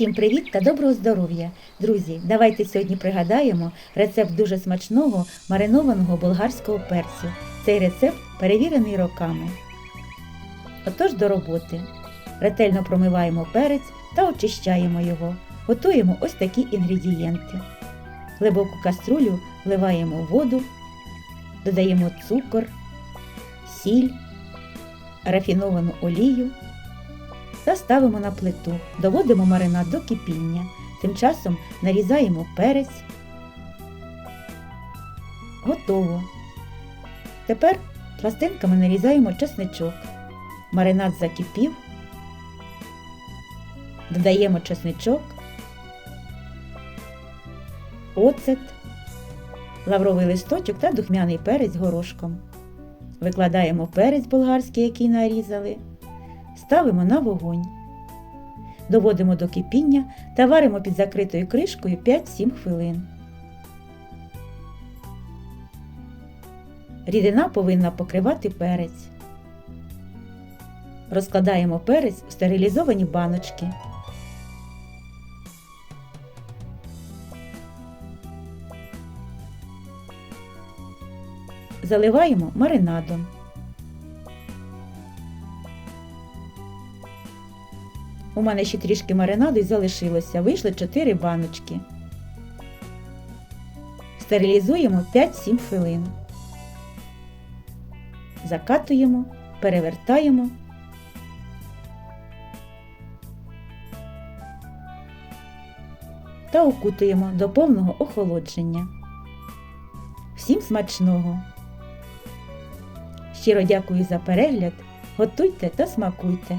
Всім привіт та доброго здоров'я! Друзі, давайте сьогодні пригадаємо рецепт дуже смачного маринованого болгарського перцю. Цей рецепт перевірений роками. Отож до роботи. Ретельно промиваємо перець та очищаємо його. Готуємо ось такі інгредієнти. В глибоку каструлю вливаємо воду, додаємо цукор, сіль, рафіновану олію та ставимо на плиту. Доводимо маринад до кипіння. Тим часом нарізаємо перець. Готово. Тепер пластинками нарізаємо чесничок. Маринад закипів. Додаємо чесничок, оцет, лавровий листочок та духмяний перець горошком. Викладаємо перець болгарський, який нарізали. Ставимо на вогонь. Доводимо до кипіння та варимо під закритою кришкою 5-7 хвилин. Рідина повинна покривати перець. Розкладаємо перець у стерилізовані баночки. Заливаємо маринадом. У мене ще трішки маринаду й залишилося. Вийшло 4 баночки. Стерилізуємо 5-7 хвилин. Закатуємо, перевертаємо. Та укутуємо до повного охолодження. Всім смачного! Щиро дякую за перегляд. Готуйте та смакуйте.